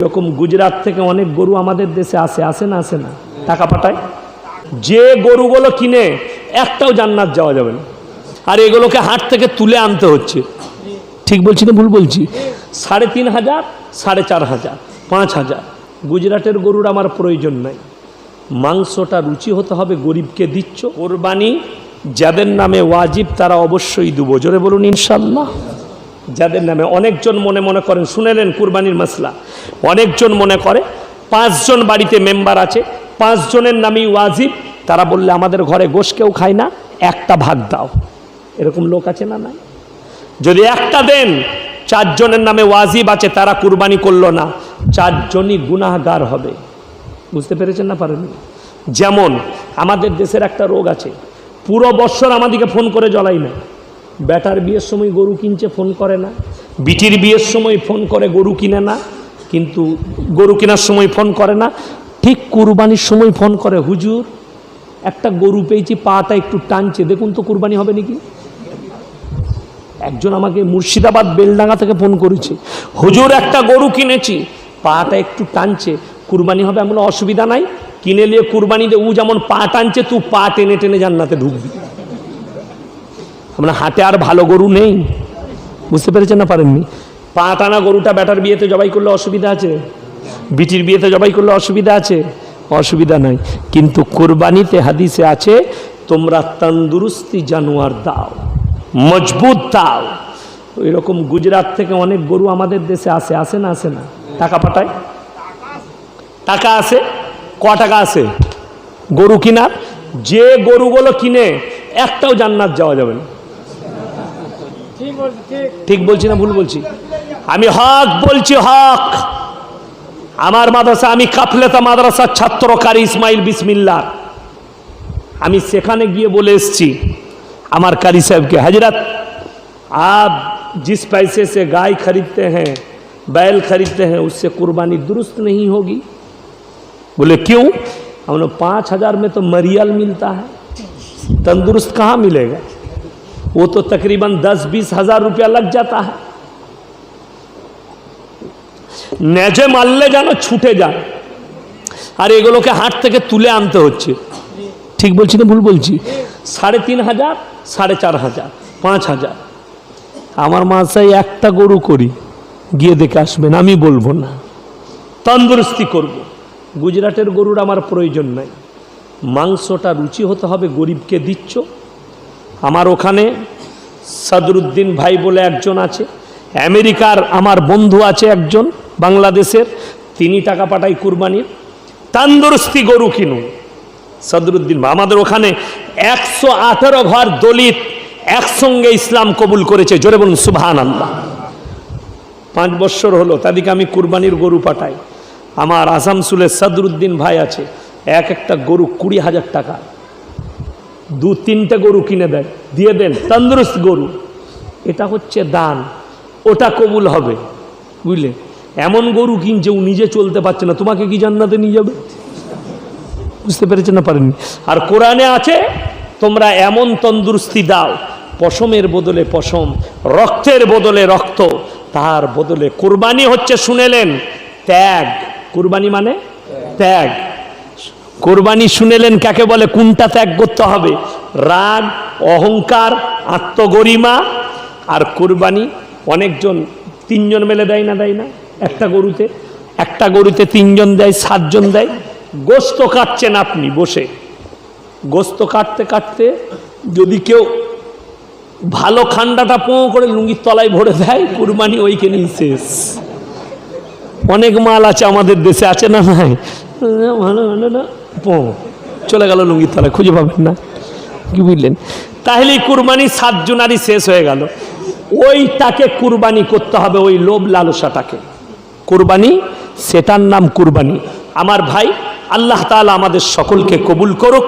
এরকম গুজরাট থেকে অনেক গরু আমাদের দেশে আসে আসে না আসে না? টাকা পাঠায়? যে গরুগুলো কিনে একটাও জান্নাত যাওয়া যাবে না। আর এগুলোকে হাট থেকে তুলে আনতে হচ্ছে। ঠিক বলছি না ভুল বলছি? সাড়ে তিন হাজার, সাড়ে চার হাজার, পাঁচ হাজার। গুজরাটের গরুর আমার প্রয়োজন নাই। মাংসটা রুচি হতে হবে, গরিবকে দিচ্ছ। কোরবানি যাদের নামে ওয়াজিব, তারা অবশ্যই দুবো জোরে বলুন ইনশাল্লাহ। যাদের নামে অনেকজন মনে মনে করেন, শুনেলেন কুরবানির মশলা অনেকজন মনে করে, পাঁচজন বাড়িতে মেম্বার আছে, পাঁচজনের নামেই ওয়াজিব। তারা বললে, আমাদের ঘরে গোশ কেউ খায় না, একটা ভাগ দাও। এরকম লোক আছে না নাই? যদি একটা দেন, চারজনের নামে ওয়াজিব আছে, তারা কুরবানি করল না, চারজনই গুনাহগার হবে। বুঝতে পেরেছেন না পারেন যেমন, আমাদের দেশের একটা রোগ আছে, পুরো বৎসর আমাদেরকে ফোন করে জ্বলাই না। বেটার বিয়ের সময় গরু কিনছে, ফোন করে না। বিটির বিয়ের সময় ফোন করে, গরু কিনে না। কিন্তু গরু কেনার সময় ফোন করে না। ঠিক কুরবানির সময় ফোন করে, হুজুর, একটা গরু পেয়েছি, পাটা একটু টানছে। দেখুন তো কুরবানি হবে নাকি? একজন আমাকে মুর্শিদাবাদ বেলডাঙ্গা থেকে ফোন করেছে, হুজুর, একটা গরু কিনেছি, পাটা একটু টানছে। কুরবানি হবে এমন অসুবিধা নাই। কিনে নিয়ে কুরবানি দে ও যেমন পা টানছে, তুই পা টেনে টেনে জান্নাতে ঢুকবি। আমরা হাটে আর ভালো গরু নেই। বুঝতে পেরেছেন না পারেননি? পা টানা গরুটা ব্যাটার বিয়েতে জবাই করলে অসুবিধা আছে? বিটির বিয়েতে জবাই করলে অসুবিধা আছে? অসুবিধা নাই। কিন্তু কোরবানিতে হাদিসে আছে, তোমরা তন্দুরুস্তি জানোয়ার দাও, মজবুত দাও। এরকম গুজরাট থেকে অনেক গরু আমাদের দেশে আসে আসে না আসে না? টাকা পাঠায়? টাকা আছে ক টাকা আছে গরু কিনার? যে গরুগুলো কিনে, একটাও জান্নাত যাওয়া যাবে না। ঠিক বলছি না ভুল বলছি আমি হক বলছি হক আমার মাদ্রাসা আমি কাফলেতা মাদ্রাসার ছাত্র কারি ইসমাইল বিসমিল্লা আমি সেখানে গিয়ে বলে এসছি আমার कारी साहब के हजरत आप जिस पैसे से गाय खरीदते हैं बैल खरीदते हैं उससे कुर्बानी दुरुस्त नहीं होगी बोले क्यों हमने पाँच हजार में तो मरियल मिलता है तंदुरुस्त कहाँ मिलेगा वो तो तकरीबन दस बीस हजार रुपया लग जाता है নেজে মারলে যেন ছুটে যায় আর এগুলোকে হাট থেকে তুলে আনতে হচ্ছে ঠিক বলছি না ভুল বলছি সাড়ে তিন হাজার সাড়ে চার হাজার পাঁচ হাজার আমার মাসায় একটা গরু করি গিয়ে দেখে আসবেন আমি বলবো না তন্দুরস্তি করব। গুজরাটের গরুর আমার প্রয়োজন নাই মাংসটা রুচি হতে হবে গরিবকে দিচ্ছ আমার ওখানে সাদরুদ্দিন ভাই বলে একজন আছে, আমেরিকার আমার বন্ধু আছে একজন, বাংলাদেশের, তিনি টাকা পাঠায় কুরবানির। তন্দুরস্তি গরু কিনুন, সদরুদ্দিন ভাই। আমাদের ওখানে একশো আঠেরো ঘর দলিত একসঙ্গে ইসলাম কবুল করেছে, জোরে বলুন সুবহান আল্লাহ পাঁচ বছর হলো, তাদেরকে আমি কুরবানির গরু পাঠাই। আমার আসামসুলের সাদরুদ্দিন ভাই আছে, এক একটা গরু কুড়ি হাজার টাকা। দু তিনটে গরু কিনে দেন দিয়ে দেন, তন্দুরস্ত গরু। এটা হচ্ছে দান। ওটা কবুল হবে। বুঝলে? এমন গরু কিনছে, ও নিজে চলতে পারছে না। তোমাকে কি জান্নাতে নিয়ে যাবে? বুঝতে পেরেছে না পারেনি আর কোরআনে আছে, তোমরা এমন তন্দুরস্তি দাও, পশমের বদলে পশম, রক্তের বদলে রক্ত, তার বদলে কুরবানি হচ্ছে শুনেলেন ত্যাগ। কুরবানি মানে? ত্যাগ। কোরবানি শুনেলেন কাকে বলে? কোনটা ত্যাগ করতে হবে? রাগ, অহংকার, আত্মগরিমা আর কোরবানি অনেকজন তিনজন মেলে দেয় না দেয় না? একটা গরুতে। একটা গরুতে তিনজন দেয়, সাতজন দেয়। গোস্ত কাটছেন আপনি বসে। গোস্ত কাটতে কাটতে যদি কেউ ভালো খান্ডাটা পোঁ করে লুঙ্গির তলায় ভরে দেয়, কুরবানি ওইখানেই শেষ। অনেক মাল আছে আমাদের দেশে, আছে না নাই? ভালো ভালো, না। পো চলে গেল লুঙ্গির তলায় খুঁজে পাবেন না। কি বুঝলেন? তাহলে কুরবানি সাত জুনারই শেষ হয়ে গেল। ওইটাকে কুরবানি করতে হবে ওই লোভ লালসাটাকে। কুরবানি, সেটার নাম কুরবানি। আমার ভাই, আল্লাহ তাআলা আমাদের সকলকে কবুল করুক।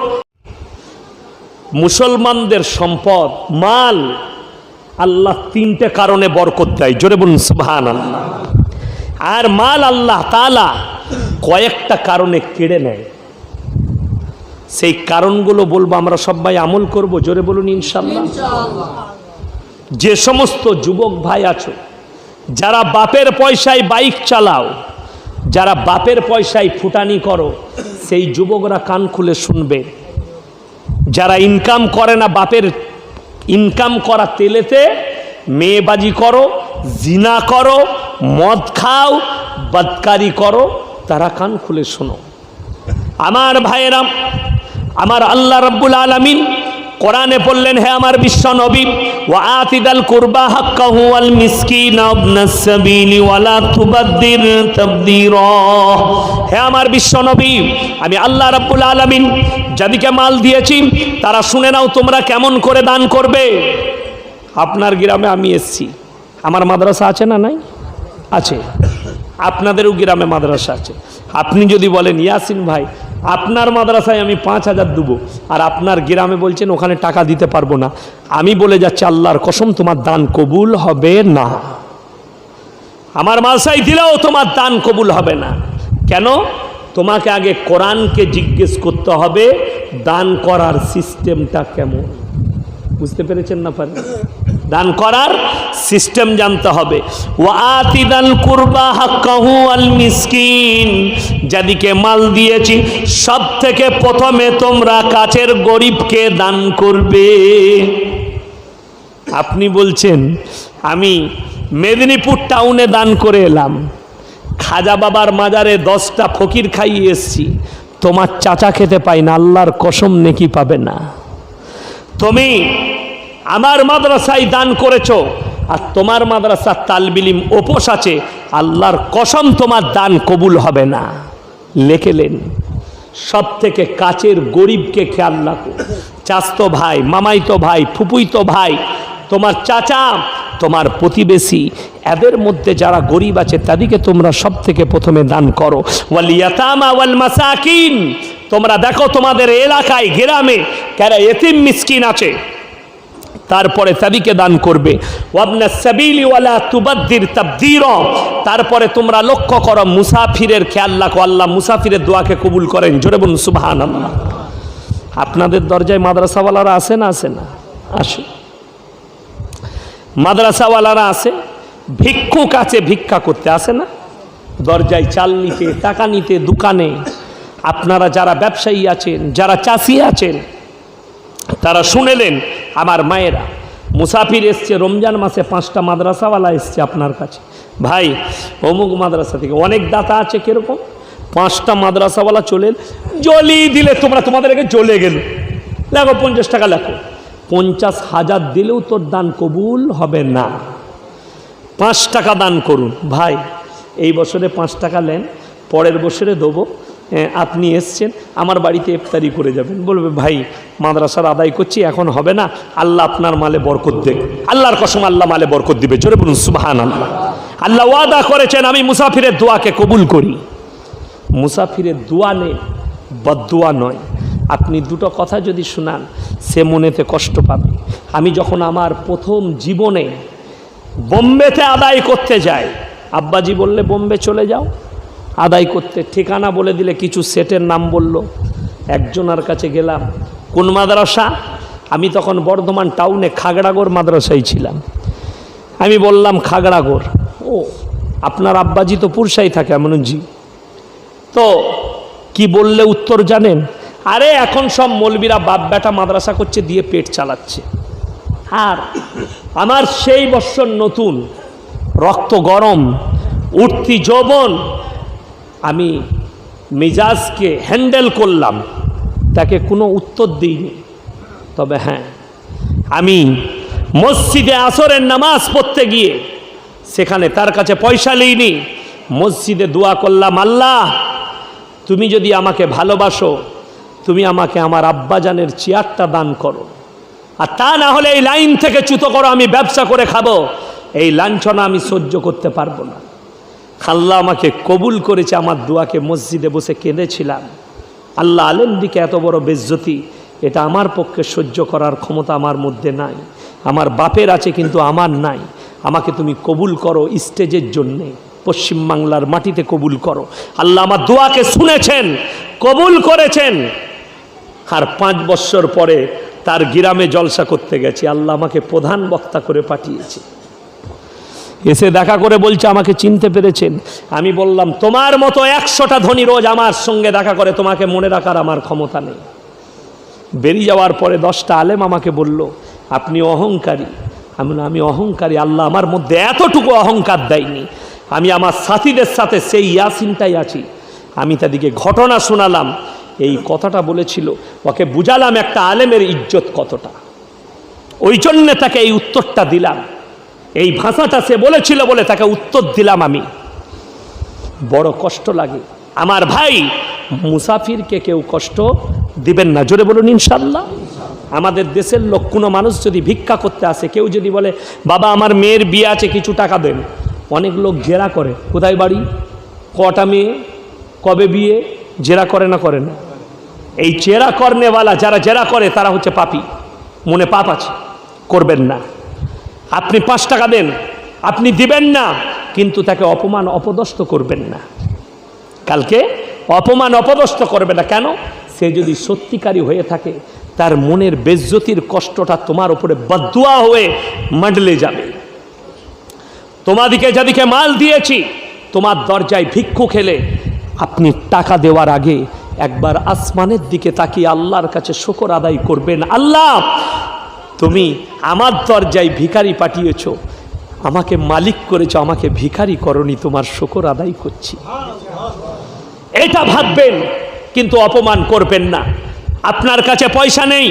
মুসলমানদের সম্পদ, মাল, আল্লাহ তিনটে কারণে বরকত দেয়। জোরে বলুন সুবহান আল্লাহ আর মাল আল্লাহ তাআলা কয়েকটা কারণে কেড়ে নেয়। সেই কারণগুলো বলব আমরা সবাই আমল করব জোরে বলুন ইনশাল্লাহ যে সমস্ত যুবক ভাই আছো যারা বাপের পয়সায় বাইক চালাও যারা বাপের পয়সায় ফুটানি করো সেই যুবকরা কান খুলে শুনবে। যারা ইনকাম করে না বাপের ইনকাম করা তেলেতে মেয়েবাজি করো জিনা করো মদ খাও বদকারি করো তারা কান খুলে শোনো। আমার ভাইয়েরাম আমার আল্লাহ রব্বুল আলমিন কোরআনে বললেন, হে আমার বিশ্ব নবী, ওয়া আতিদাল কুরবা হাক্কাহু ওয়াল মিসকিন ইবনাস সাবিলি ওয়ালা তুবাদ্দির তাবদীরা। হে আমার বিশ্ব নবী, আমি আল্লাহ রাব্বুল আলামিন যাদেরকে মাল দিয়েছি, তারা শুনে নাও তোমরা কেমন করে দান করবে। আপনার গ্রামে আমি এসছি। আমার মাদ্রাসা আছে না নাই? আছে। আপনাদেরও গ্রামে মাদ্রাসা আছে। আপনি যদি বলেন, ইয়াসিন ভাই আপনার মাদ্রাসায় আমি পাঁচ হাজার দেবো। আর আপনার গ্রামে বলছেন, ওখানে টাকা দিতে পারব না। আমি বলে যাচ্ছি, আল্লাহর কসম, তোমার দান কবুল হবে না। আমার মাদ্রাসায় দিলেও তোমার দান কবুল হবে না। কেন? তোমাকে আগে কোরআনকে জিজ্ঞেস করতে হবে, দান করার সিস্টেমটা কেমন? বুঝতে পেরেছেন না পারেন দান করার সিস্টেম জানতে হবে। যাদিকে মাল দিয়েছি সব থেকে প্রথমে তোমরা কাছের গরিবকে দান করবে। আপনি বলছেন, আমি মেদিনীপুর টাউনে দান করে এলাম। খাজা বাবার মাজারে দশটা ফকির খাইয়ে এসছি। তোমার চাচা খেতে পাই না, আল্লাহর কসম নেকি পাবে না। তুমি আমার মাদ্রাসায় দান করেছ। আর তোমার মাদ্রাসার তালবিলিম উপোস আছে, আল্লাহর কসম তোমার দান কবুল হবে না। লেখেলেন সব থেকে কাছের গরিবকে খেয়াল রাখো। চাস্তো ভাই, মামাইতো ভাই, ফুপুইতো ভাই, তোমার চাচা, তোমার প্রতিবেশী, এদের মধ্যে যারা গরিব আছে, তাদেরকে তোমরা সব থেকে প্রথমে দান করো। ইয়াতামা ওয়াল তোমরা দেখো তোমাদের এলাকায়, গ্রামে, কারা এতিম মিসকিন আছে তারপরে তাদিকে দান করবে। তারপরে তোমরা লক্ষ্য করো মুসাফিরের খেয়াল রাখো, আল্লাহ মুসাফিরের দোয়াকে কবুল করেন। জোরে বলুন সুবাহান আল্লাহ আপনাদের দরজায় মাদ্রাসাওয়ালারা আসে না আসে না? আসে। মাদ্রাসাওয়ালারা আসে ভিক্ষুক আছে, ভিক্ষা করতে আসে না? দরজায় চাল নিতে, টাকা নিতে, দোকানে। আপনারা যারা ব্যবসায়ী আছেন, যারা চাষি আছেন, তারা শুনেলেন আমার মায়েরা। মুসাফির এসছে, রমজান মাসে পাঁচটা মাদ্রাসাওয়ালা এসছে আপনার কাছে। ভাই, অমুক মাদ্রাসা থেকে অনেক দাতা আছে কীরকম? পাঁচটা মাদ্রাসাওয়ালা চলে জলি দিলে তোমরা তোমাদের আগে চলে গেল। লেখো, পঞ্চাশ টাকা লেখো। পঞ্চাশ হাজার দিলেও তোর দান কবুল হবে না। পাঁচ টাকা দান করুন। ভাই, এই বছরে পাঁচ টাকা নেন, পরের বছরে দেবো। আপনি এসছেন, আমার বাড়িতে ইফতারি করে যাবেন। বলবে, ভাই, মাদ্রাসার আদায় করছি, এখন হবে না। আল্লাহ আপনার মালে বরকত দেবে আল্লাহর কসম আল্লাহ মালে বরকত দিবে। জোরে বলুন সুবাহান আল্লাহ আল্লাহ ওয়াদা করেছেন, আমি মুসাফিরের দোয়াকে কবুল করি। মুসাফিরের দোয়া নেই বদোয়া নয়। আপনি দুটো কথা যদি শোনান, সে মনেতে কষ্ট পাবে। আমি যখন আমার প্রথম জীবনে বোম্বেতে আদায় করতে যাই, আব্বাজি বললে, বোম্বে চলে যাও। আদায় করতে। ঠিকানা বলে দিলে কিছু সেটের নাম বলল। একজনের কাছে গেলাম, কোন মাদ্রাসা? আমি তখন বর্ধমান টাউনে খাগড়াগড় মাদ্রাসায় ছিলাম। আমি বললাম, খাগড়াগড়? ও, আপনার আব্বাজি তো পুরসাই থাকে এমন জি তো কি বললে উত্তর জানেন? আরে, এখন সব মলবিরা বাপ বেটা মাদ্রাসা করছে, দিয়ে পেট চালাচ্ছে। আর আমার সেই বৎসর নতুন, রক্ত গরম, উঠতি যৌবন আমি মেজাজকে হ্যান্ডেল করলাম, তাকে কোনো উত্তর দিইনি। তবে হ্যাঁ আমি মসজিদে আসরের নামাজ পড়তে গিয়ে সেখানে তার কাছে পয়সা নিইনি মসজিদে দোয়া করলাম, আল্লাহ, তুমি যদি আমাকে ভালোবাসো, তুমি আমাকে আমার আব্বাজানের চেয়ারটা দান করো। আর তা না হলে এই লাইন থেকে চ্যুত করো, আমি ব্যবসা করে খাব। এই লাঞ্ছনা আমি সহ্য করতে পারব না। আল্লাহ আমাকে কবুল করেছে, আমার দোয়াকে মসজিদে বসে কেঁদেছিলাম। আল্লাহ আলেম দিকে এত বড় বেজ্জতি, এটা আমার পক্ষে সহ্য করার ক্ষমতা আমার মধ্যে নাই। আমার বাপের আছে কিন্তু আমার নাই। আমাকে তুমি কবুল করো স্টেজের জন্যে পশ্চিমবাংলার মাটিতে কবুল করো। আল্লাহ আমার দোয়াকে শুনেছেন, কবুল করেছেন। আর পাঁচ বৎসর পরে তার গ্রামে জলসা করতে গেছি। আল্লাহ আমাকে প্রধান বক্তা করে পাঠিয়েছে। এসে দেখা করে বলছে, আমাকে চিনতে পেরেছেন। আমি বললাম, তোমার মতো একশোটা ধনী রোজ আমার সঙ্গে দেখা করে, তোমাকে মনে রাখার আমার ক্ষমতা নেই। বেরিয়ে যাওয়ার পরে দশটা আলেম আমাকে বলল, আপনি অহংকারী। আমি আমি অহংকারী, আল্লাহ আমার মধ্যে এতটুকু অহংকার দেয়নি। আমি আমার সাথীদের সাথে সেই ইয়াসিনটাই আছি। আমি তাদেরকে ঘটনা শোনালাম। এই কথাটা বলেছিল, ওকে বুঝালাম একটা আলেমের ইজ্জত কতটা। ওই জন্যে তাকে এই উত্তরটা দিলাম। এই ভাষাটা সে বলেছিল বলে তাকে উত্তর দিলাম আমি। বড় কষ্ট লাগে। আমার ভাই মুসাফিরকে কেউ কষ্ট দিবেন না। জোরে বলুন ইনশাল্লাহ আমাদের দেশের লোক, কোনো মানুষ যদি ভিক্ষা করতে আসে, কেউ যদি বলে, বাবা, আমার মেয়ের বিয়ে আছে, কিছু টাকা দেন। অনেক লোক জেরা করে। কোথায় বাড়ি? কটা মেয়ে? কবে বিয়ে? জেরা করে না করে না? এই জেরা করনেওয়ালা, যারা জেরা করে, তারা হচ্ছে পাপি। মনে পাপ আছে? করবেন না। আপনি পাঁচ টাকা দেন, আপনি দিবেন না, কিন্তু তাকে অপমান অপদস্থ করবেন না। কালকে অপমান অপদস্থ করবে না কেন? সে যদি সত্যিকারী হয়ে থাকে, তার মনের বেজ্জতির কষ্টটা তোমার উপরে বদুয়া হয়ে মাডলে যাবে। তোমাদিকে যাদিকে মাল দিয়েছি, তোমার দরজায় ভিক্ষু খেলে, আপনি টাকা দেওয়ার আগে একবার আসমানের দিকে তাকিয়ে আল্লাহর কাছে শকর আদায় করবেন। আল্লাহ তুমি আমার দরজায় ভিখারি পাঠিয়েছ, আমাকে মালিক করেছ, আমাকে ভিখারি করনি, তোমার শকর আদায় করছি। এটা ভাববেন, কিন্তু অপমান করবেন না। আপনার কাছে পয়সা নেই,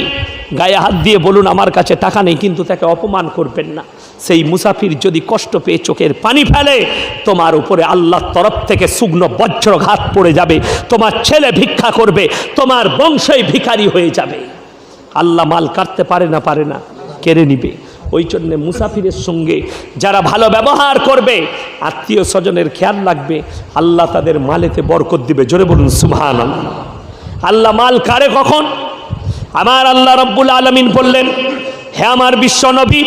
গায়ে হাত দিয়ে বলুন, আমার কাছে টাকা নেই, কিন্তু তাকে অপমান করবেন না। সেই মুসাফির যদি কষ্ট পেয়ে চোখের পানি ফেলে, তোমার উপরে আল্লাহর তরফ থেকে শুকনো বজ্রঘাত পড়ে যাবে, তোমার ছেলে ভিক্ষা করবে, তোমার বংশই ভিখারি হয়ে যাবে। আল্লাহ মাল কাটতে পারে না পারে না, কেড়ে নিবে। ওই জন্যে মুসাফিরের সঙ্গে যারা ভালো ব্যবহার করবে, আত্মীয় স্বজনের খেয়াল রাখবে আল্লাহ তাদের মালেতে বরকত দিবে। জোরে বলুন সুহান আল্লাহ আল্লাহ মাল কারে কখন? আমার আল্লাহ রব্বুল আলমিন বললেন হ্যাঁ আমার বিশ্ব নবী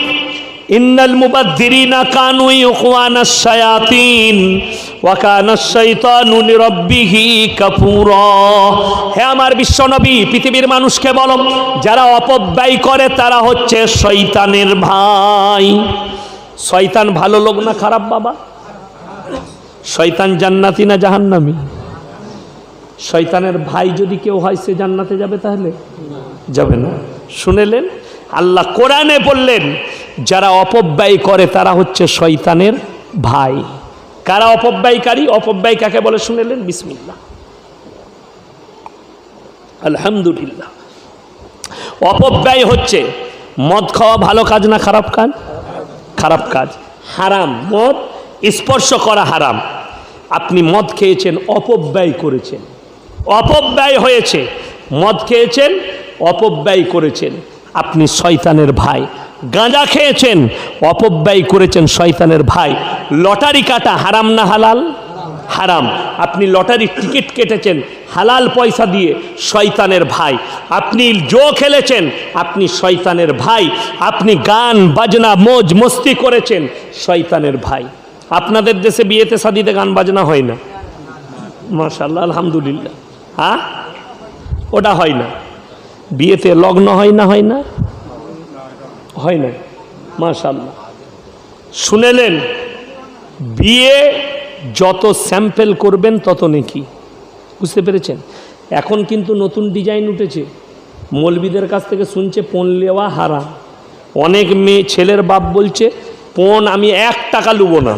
আমার বিশ্ব নবী পৃথিবীর মানুষকে বলো, যারা অপব্যয় করে তারা হচ্ছে শয়তানের ভাই। শয়তান ভালো লোক না খারাপ বাবা? শয়তান জান্নাতি না জাহান্নামী? শয়তানের ভাই যদি কেউ হয়, সে জান্নাতে যাবে তাহলে? যাবে না। শুনেলেন? আল্লাহ কোরআনে বললেন যারা অপব্যয় করে তারা হচ্ছে শয়তানের ভাই। কারা অপব্যয়কারী? অপব্যয় কাকে বলে শুনেলেন? বিসমিল্লা আলহামদুলিল্লাহ। অপব্যয় হচ্ছে মদ খাওয়া ভালো কাজ না খারাপ কাজ? খারাপ কাজ। হারাম। মদ স্পর্শ করা হারাম। আপনি মদ খেয়েছেন, অপব্যয় করেছেন। অপব্যয় হয়েছে। মদ খেয়েছেন, অপব্যয় করেছেন। আপনি শয়তানের ভাই। গাঁজা খেয়েছেন, অপব্যয় করেছেন শয়তানের ভাই। লটারি কাটা হারাম না হালাল? হারাম। আপনি লটারির টিকিট কেটেছেন, হালাল পয়সা দিয়ে শয়তানের ভাই। আপনি জো খেলেছেন, আপনি শয়তানের ভাই। আপনি গান, বাজনা, মোজ, মস্তি করেছেন, শয়তানের ভাই। আপনাদের দেশে বিয়েতে শাদিতে গান, বাজনা হয় না। মাশাল্লাহ আলহামদুলিল্লাহ। হ্যাঁ? ওটা হয় না। বিয়েতে লগ্ন হয় না হয় না? হয় না মাশাল্লাহ শুনেলেন বিয়ে যত স্যাম্পেল করবেন তত নেকি। বুঝতে পেরেছেন? এখন কিন্তু নতুন ডিজাইন উঠেছে। মৌলবিদের কাছ থেকে শুনছে পণ লেওয়া হারা অনেক মেয়ে, ছেলের বাপ বলছে পণ আমি এক টাকা লুবো না।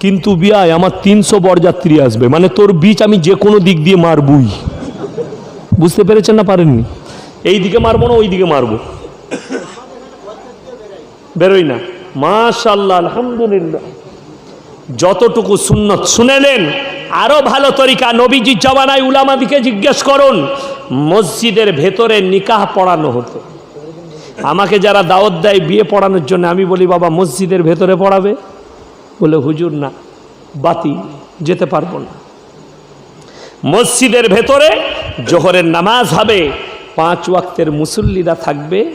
কিন্তু বিয়ায় আমার তিনশো বরযাত্রী আসবে। মানে তোর বীজ আমি যে কোনো দিক দিয়ে মারবই। বুঝতে পেরেছেন না পারেননি? এই দিকে মারবো না ওই দিকে মারবো। বেরোই না। মাশাল্লাহ আলহামদুলিল্লাহ। যতটুকু সুন্নত শুনেলেন, আরও ভালো তরিকা নবীজির জমানায় উলামাদিকে জিজ্ঞেস করুন, মসজিদের ভেতরে নিকাহ পড়ানো হতো। আমাকে যারা দাওয়াত দেয় বিয়ে পড়ানোর জন্য, আমি বলি, বাবা, মসজিদের ভেতরে পড়াবে? বলে, হুজুর, না, বাতি, যেতে পারব না। মসজিদের ভেতরে জোহরের নামাজ হবে, পাঁচ ওয়াক্তের মুসল্লিরা থাকবে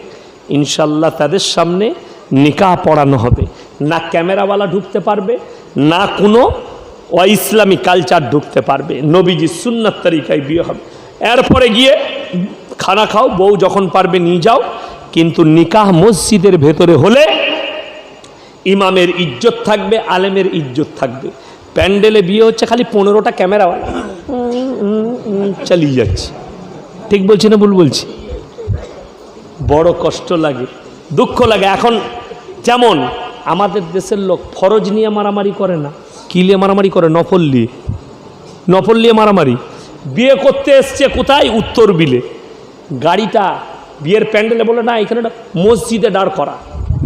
ইনশাল্লাহ তাদের সামনে নিকাহ পড়ানো হবে। না ক্যামেরাওয়ালা ঢুকতে পারবে, না কোনো অইসলামী কালচার ঢুকতে পারবে। নবীজি সুন্নাত তরিকায় বিয়ে হবে। এরপরে গিয়ে খানা খাও, বউ যখন পারবে নিয়ে যাও। কিন্তু নিকাহ মসজিদের ভেতরে হলে ইমামের ইজ্জত থাকবে, আলেমের ইজ্জত থাকবে। প্যান্ডেলে বিয়ে হচ্ছে খালি পনেরোটা ক্যামেরাওয়ালা। চালিয়ে যাচ্ছে। ঠিক বলছি না ভুল বলছি? বড় কষ্ট লাগে, দুঃখ লাগে। এখন যেমন, আমাদের দেশের লোক ফরজ নিয়ে মারামারি করে না। কি নিয়ে মারামারি করে? নফল নিয়ে। নফল নিয়ে মারামারি। বিয়ে করতে এসছে কোথায়? উত্তর বিলে। গাড়িটা, বিয়ের প্যান্ডেলে বলে, না, এখানে মসজিদে দাঁড় করা।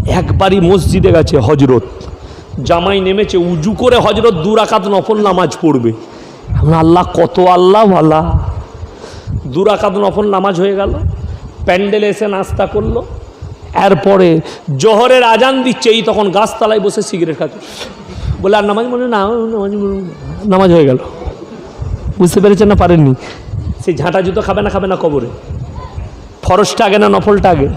একবারই মসজিদে গেছে হজরত জামাই নেমেছে, উজু করে হজরত দুরাকাত নফল নামাজ পড়বে। আল্লাহ কত আল্লাহ আল্লাহ। দুরাকাত নফল নামাজ হয়ে গেল। প্যান্ডেলে এসে নাস্তা করল। এরপরে জোহরের আজান দিচ্ছে, এই তখন গাছতলায় বসে সিগারেট খাচ্ছে। বলে, আর নামাজ মনে না, নামাজ নামাজ হয়ে গেল। বুঝতে পেরেছেন না, পারেননি? সে ঝাঁটা জুতো খাবে না খাবে না কবরে। ফরজটা আগে না নফলটা আগে?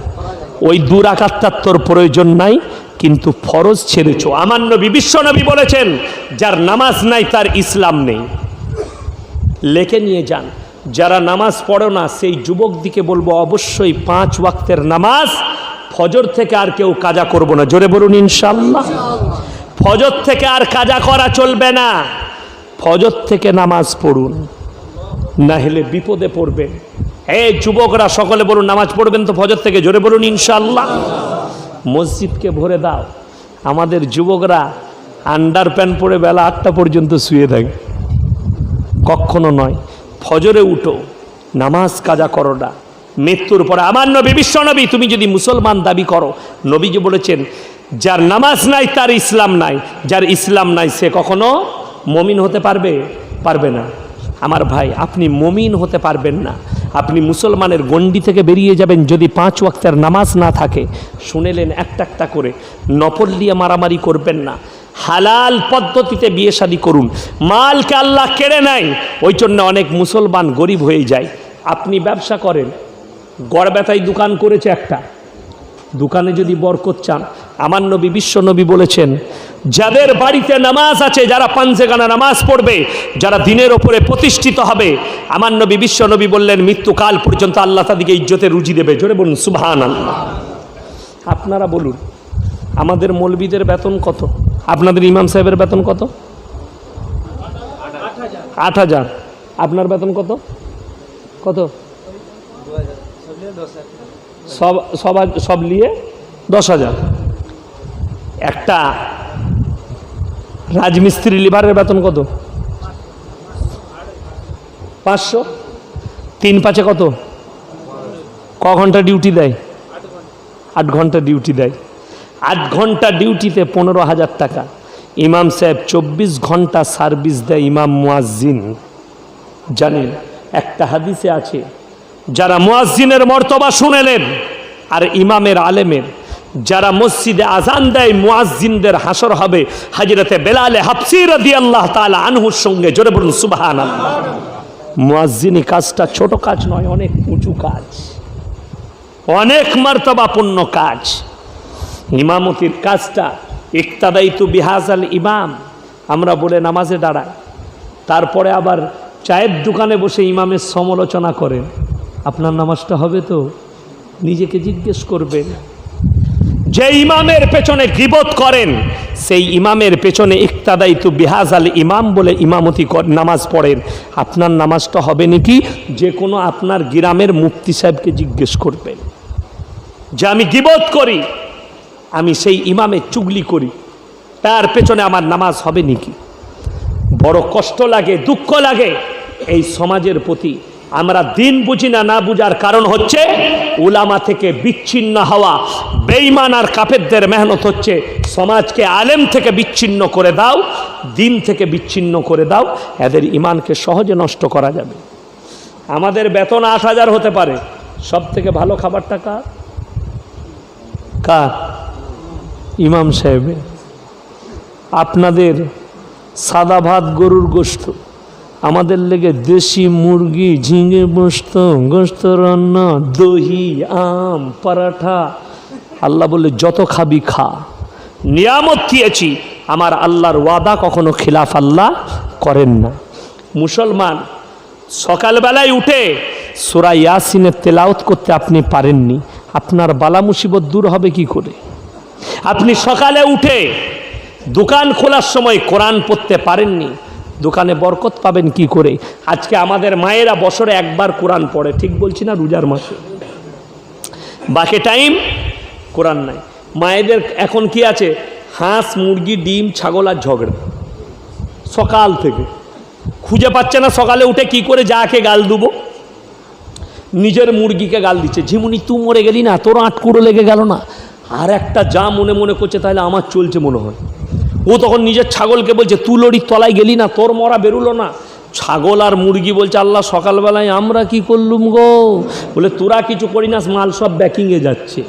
ওই দূর আকাত্তার তোর প্রয়োজন নাই, কিন্তু ফরজ ছেড়েছ। আমার নবী, বিশ্ব নবী বলেছেন, যার নামাজ নাই, তার ইসলাম নেই। লেখে নিয়ে যান। যারা নামাজ পড়ো না, সেই যুবক দিকে বলব, অবশ্যই পাঁচ ওয়াক্তের নামাজ ফজর থেকে আর কেউ কাজা করব না। জোরে বলুন ইনশাল্লাহ ফজর থেকে আর কাজা করা চলবে না। ফজর থেকে নামাজ পড়ুন। না হলে বিপদে পড়বেন হে যুবকরা, সকলে বলুন, নামাজ পড়বেন তো ফজর থেকে? জোরে বলুন ইনশাল্লাহ মসজিদকে ভরে দাও। আমাদের যুবকরা আন্ডার প্যান্ট পরে বেলা আটটা পর্যন্ত শুয়ে থাকে। কখনো নয়, ফজরে উঠো, নামাজ কাজা করো না। মৃত্যুর পরে। আমার নবী, বিশ্ব নবী, তুমি যদি মুসলমান দাবি করো, নবীজি বলেছেন, যার নামাজ নাই, তার ইসলাম নাই। যার ইসলাম নাই, সে কখনো মমিন হতে পারবে? পারবে না। আমার ভাই, আপনি মমিন হতে পারবেন না। আপনি মুসলমানের গণ্ডি থেকে বেরিয়ে যাবেন যদি পাঁচ ওয়াক্তের নামাজ না থাকে। শুনেলেন একটা একটা করে, নফল দিয়ে মারামারি করবেন না। হালাল পদ্ধতিতে বিয়ে শাদী করুন। মালকে আল্লাহ কেড়ে নেয়, ওই জন্য অনেক মুসলমান গরিব হয়ে যায়। আপনি ব্যবসা করেন গড় ব্যথায় দোকান করেছে একটা। দোকানে যদি বরকত চান, আমার নবী, বিশ্ব নবী বলেছেন, যাদের বাড়িতে নামাজ আছে, যারা পাঞ্জেগানা নামাজ পড়বে, যারা দিনের ওপরে প্রতিষ্ঠিত হবে, আমার নবী, বিশ্ব নবী বললেন মৃত্যুকাল পর্যন্ত আল্লাহ তাদেরকে ইজ্জতের রুজি দেবে। জোরে বলুন আল্লাহ আপনারা বলুন, আমাদের মলবিদের বেতন কত? আপনাদের ইমাম সাহেবের বেতন কত? আট হাজার। আপনার বেতন কত? কত? সব সব সব নিয়ে দশ হাজার। একটা রাজমিস্ত্রি লিভারের বেতন কত? পাঁচশো। তিন পাঁচে কত? ক ঘণ্টা ডিউটি দেয়? আট ঘণ্টা ডিউটি দেয়। আট ঘণ্টা ডিউটিতে পনেরো হাজার টাকা। ইমাম সাহেব চব্বিশ ঘণ্টা সার্ভিস দেয় ইমাম মুয়াজ্জিন। জানেন, একটা হাদিসে আছে যারা মুয়াজ্জিনের মর্তবা শুনেলেন আর ইমামের আলেমের, যারা মসজিদে আজান দেয় মুয়াজ্জিনদের হাসর হবে হাজিরাতে বেলালে হাফসি রদি আল্লাহ তালা আনহুর সঙ্গে, জোরে বলুন সুবাহান আল্লাহ মুয়াজ্জিনী কাজটা ছোট কাজ নয়, অনেক উঁচু কাজ, অনেক মর্তবাপূর্ণ কাজ। ইমামতির কাজটা ইকতাদাই তু বিহাজ আল ইমাম, আমরা বলে নামাজে দাঁড়াই। তারপরে আবার চায়ের দোকানে বসে ইমামের সমালোচনা করেন। আপনার নামাজটা হবে তো নিজেকে জিজ্ঞেস করবেন। যে ইমামের পেছনে গিবত করেন, সেই ইমামের পেছনে ইকতাদাই তু বিহাজ আল ইমাম বলে ইমামতি নামাজ পড়েন। আপনার নামাজটা হবে নাকি যে কোনো আপনার গ্রামের মুফতি সাহেবকে জিজ্ঞেস করবেন। যে আমি গিবত করি, আমি সেই ইমামের চুগলি করি, তার পেছনে আমার নামাজ হবে নাকি? বড় কষ্ট লাগে, দুঃখ লাগে এই সমাজের প্রতি। আমরা দিন বুঝি না না বুঝার কারণ হচ্ছে উলামা থেকে বিচ্ছিন্ন হওয়া বেইমান আর কাফেরদের মেহনত হচ্ছে সমাজকে আলেম থেকে বিচ্ছিন্ন করে দাও, দিন থেকে বিচ্ছিন্ন করে দাও, এদের ইমানকে সহজে নষ্ট করা যাবে। আমাদের বেতন আট হাজার হতে পারে সব থেকে ভালো খাবারটা কার? কার? ইমাম সাহেবের। আপনাদের সাদা ভাত গরুর গোস্ত আমাদের লেগে দেশি মুরগি, ঝিঙে বস্ত গোস্ত, রান্না, দহি, আম, পরাঠা। আল্লাহ বলে যত খাবি খা। নিয়ামত দিয়েছি। আমার আল্লাহর ওয়াদা কখনো খিলাফ আল্লাহ করেন না। মুসলমান, সকালবেলায় উঠে সোরা ইয়াসিনের তেলাওত করতে আপনি পারেননি। আপনার বালা মুসিবত দূর হবে কি করে? আপনি সকালে উঠে দোকান খোলার সময় কোরআন পড়তে পারেননি। দোকানে বরকত পাবেন কি করে? আজকে আমাদের মায়েরা বছরে একবার কোরআন পড়ে, ঠিক বলছি না রোজার মাসে? বাকি টাইম কোরআন নাই। মায়েদের এখন কি আছে? হাঁস, মুরগি, ডিম, ছাগল আর ঝগড়া। সকাল থেকে। খুঁজে পাচ্ছে না সকালে উঠে কি করে যাকে গাল দেবো। নিজের মুরগিকে গাল দিচ্ছে। ঝিমুনি, তুই মরে গেলি না, তোর আটকুড়ো লেগে গেল না। আর একটা যা মনে মনে করছে, তাহলে আমার চলছে মনে হয়। ও তখন নিজের ছাগলকে বলছে তুই লড়ির তলায় গেলি না, তোর মরা বেরুলো না। ছাগল আর মুরগি বলছে, আল্লাহ, সকালবেলায় আমরা কি করলুম গো? বলে, তোরা কিছু করি না, মাল সব ব্যাকিংয়ে যাচ্ছে।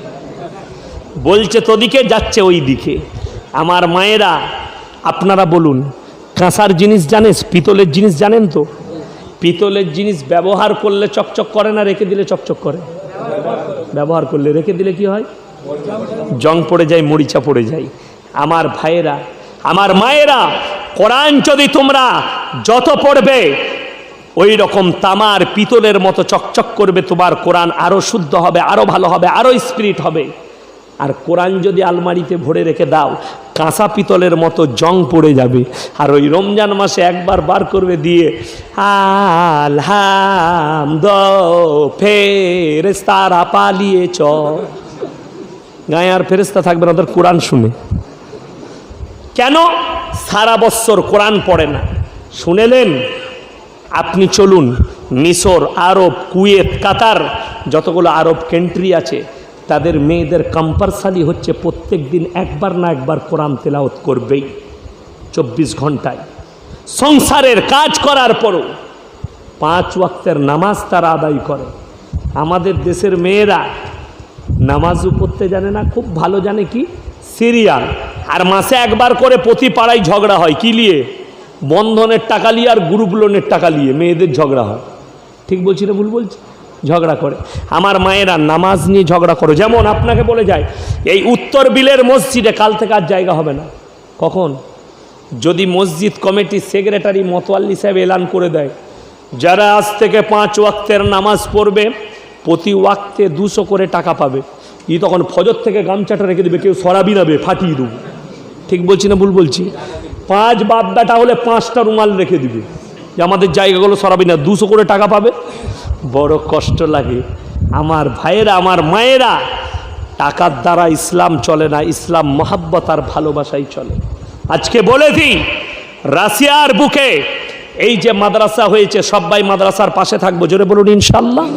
বলছে, তোদিকে যাচ্ছে ওই দিকে আমার মায়েরা, আপনারা বলুন, কাঁসার জিনিস জানিস পিতলের জিনিস জানেন তো? পিতলের জিনিস ব্যবহার করলে চকচক করে না, রেখে দিলে চকচক করে? ব্যবহার করলে রেখে দিলে কি হয়? জং পড়ে যায়, মরিচা পড়ে যায়। আমার ভাইয়েরা আমার মায়েরা, কোরআন যদি তোমরা যত পড়বে ওই রকম তামার পিতলের মতো চকচক করবে, তোমার কোরআন আরও শুদ্ধ হবে আরও ভালো হবে আরও স্পিরিট হবে। আর কোরআন যদি আলমারিতে ভরে রেখে দাও কাঁসা পিতলের মতো জং পড়ে যাবে। আর ওই রমজান মাসে একবার বার করবে দিয়ে আলহাম দ ফেরেস্তারা পালিয়ে চ গায়ে আর ফেরেস্তা থাকবে না, ওদের কোরআন শুনে। কেন? সারা বৎসর কোরআন পড়ে না। শুনেলেন? আপনি চলুন, মিশর, আরব, কুয়েত, কাতার, যতগুলো আরব কান্ট্রি আছে, তাদের মেয়েদের কম্পালসারি হচ্ছে প্রত্যেক দিন একবার না একবার কোরআন তেলাওত করবেই, চব্বিশ ঘন্টায়। সংসারের কাজ করার পরও পাঁচ ওয়াক্তের নামাজ তারা আদায় করে। আমাদের দেশের মেয়েরা নামাজও পড়তে জানে না, খুব ভালো জানে কি? সিরিয়াল আর মাসে একবার করে প্রতি পাড়ায় ঝগড়া হয়। কি নিয়ে? বন্ধনের টাকা নিয়ে আর গ্রুপ লোনের টাকা নিয়ে। মেয়েদের ঝগড়া হয়। ঠিক বলছি না ভুল বলছি? ঝগড়া করে। আমার মায়েরা নামাজ নিয়ে ঝগড়া করো। যেমন আপনাকে বলে যায়, এই উত্তর বিলের মসজিদে কাল থেকে আর জায়গা হবে না। কখন? যদি মসজিদ কমিটির সেক্রেটারি মতোয়াল্লি সাহেব এলান করে দেয়, যারা আজ থেকে পাঁচ ওয়াক্তের নামাজ পড়বে, প্রতি ওয়াক্তে দুশো করে টাকা পাবে। ই তখন ফজর থেকে গামছাটা রেখে দেবে, কেউ সরাবি নাবে ফাটিয়ে দেবো। ঠিক বলছি না ভুল বলছি? পাঁচ বাপদাটা হলে পাঁচটা রুমাল রেখে দিবে। যে আমাদের জায়গাগুলো সরাবি না, দুশো করে টাকা পাবে। বড় কষ্ট লাগে। আমার ভাইয়েরা, আমার মায়েরা, টাকার দ্বারা ইসলাম চলে না, ইসলাম মহাব্বত আর ভালোবাসাই চলে। আজকে বলে দিই, রাশিয়ার বুকে এই যে মাদ্রাসা হয়েছে, সবাই মাদ্রাসার পাশে থাকব। জোরে বলুন, ইনশাল্লাহ।